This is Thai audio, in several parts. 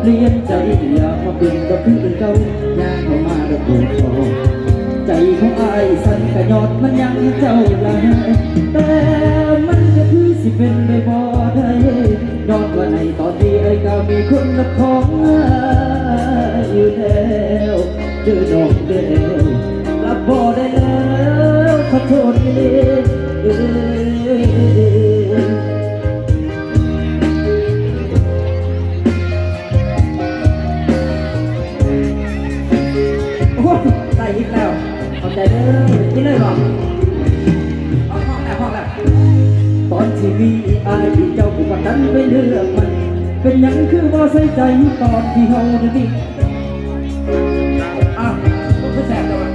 เปลี่ยนใจอยากมาเป็นก็คือเก่าอยากเข้ามาระเบิดคอใจของอายสั่นกระยอดมันยังเจ้าละแต่มันก็คือสิเป็นได้บ่ได้ย้อนว่าในตอนที่ไอ้ก็มีคนรักของอยู่แล้วเดือดอกเดียวรับบ่ได้แล้วขอโทษเแล้วขอบใจเด้อกินเลยบอกเอาห้องแล้วห้องแล้วตอนที่มีอายที่เจ้าผู้ประกันไปเลือกมัน เป็นหยังคือว่าใส่ใจตอนที่เฮาได้ดีอ้าวผมก็แสบแล้วอะ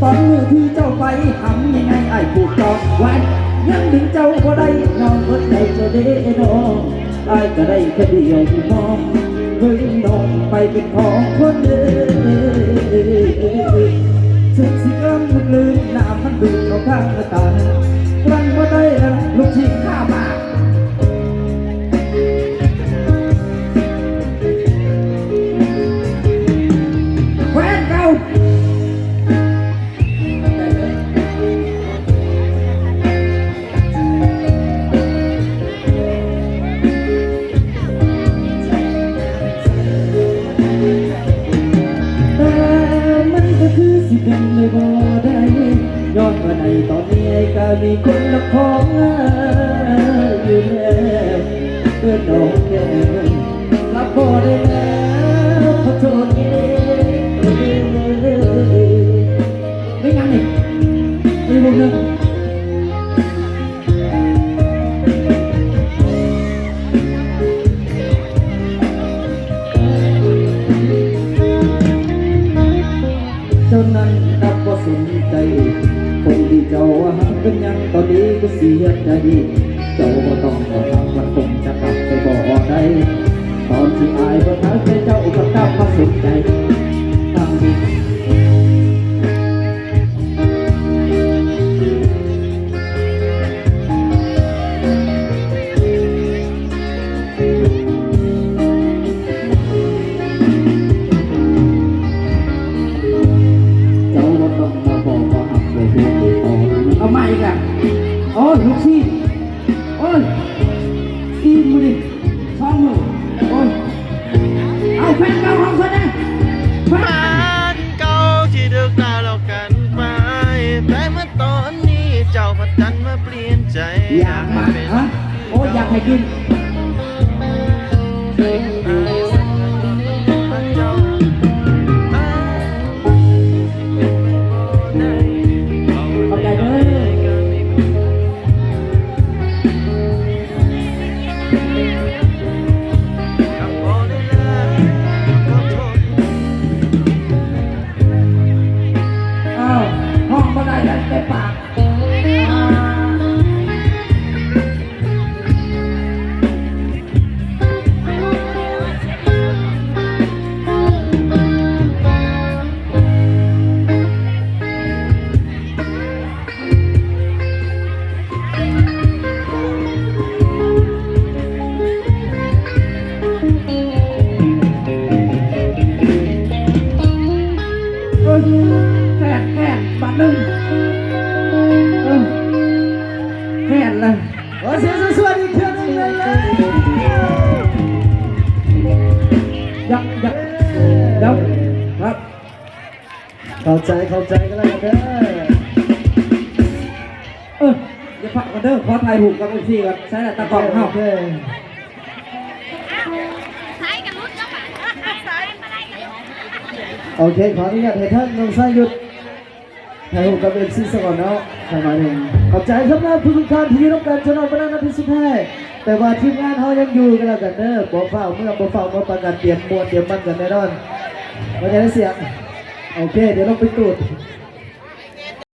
ตอนมือที่เจ้าไปทำยังไงไอ้ผูกจองไว้ยังดึงเจ้าบ่ได้นอนเบิดใจจะได้น้อง อายก็ได้แค่เดียวมองเฮ้ยน้องไปเป็นของคนเดิมสุดเสียงมันลืมน้ำมันดูดเอาข้างตาครั้งว่าได้แล้วลูกชิ้นข้ามา คือสิเป็นไม่บ่ได้ย้อนมาในตอนนี้ไอ้ก็มีคนละของอยู่แล้วเพื่อนน้องแก่รับบ่ได้ ก็เสียใจเจ้าก็ต้องขอทำมันคงจะกลับไปบอกได้ตอนที่อายบ่ทักให้เจ้าก็กลับมา อ้ยลูกซี่โอ้ยอีมือดิสองมือโอ้ยเอาแฟนเก่าของฉันนะแฟนบ้านเก่าที่ดึกดาวแล้วกันไปแต่เมื่อตอนนี้เจ้าพัดดันมาเปลี่ยนใจอยากมาฮะโอ้ยอยากให้กิน เลยโอ้เสียงสวยๆอีกเครื่องหนึงเลยเลยยักยักยักครับ เข้าใจเข้าใจกันแล้วกันเด้อเอออย่าพักกันเด้อขอถ่ายรูปกับเอฟซีก่อนใช่แล้วตะกล้องเข้าโอเคสายกันรุดแล้วป่ะสายอะไรกันโอเคขออนุญาตให้ท่านลงสายหยุด ไทยหกกับเอ็มซีสก่อนเนาะใครมาหนึ่งขอบใจครับนะผู้ทุกท่านที่รับการชนะประนันพิสุทธิ์ให้แต่ว่าทีมงานเขายังอยู่กันแล้วกันเด้อบ่เฝ้าเมื่อบ่เฝ้าบ่ประกาศเตรียมมวลเตรียมมันกันแน่นอนว่าจะได้เสียงโอเค เดี๋ยวเราไปตูด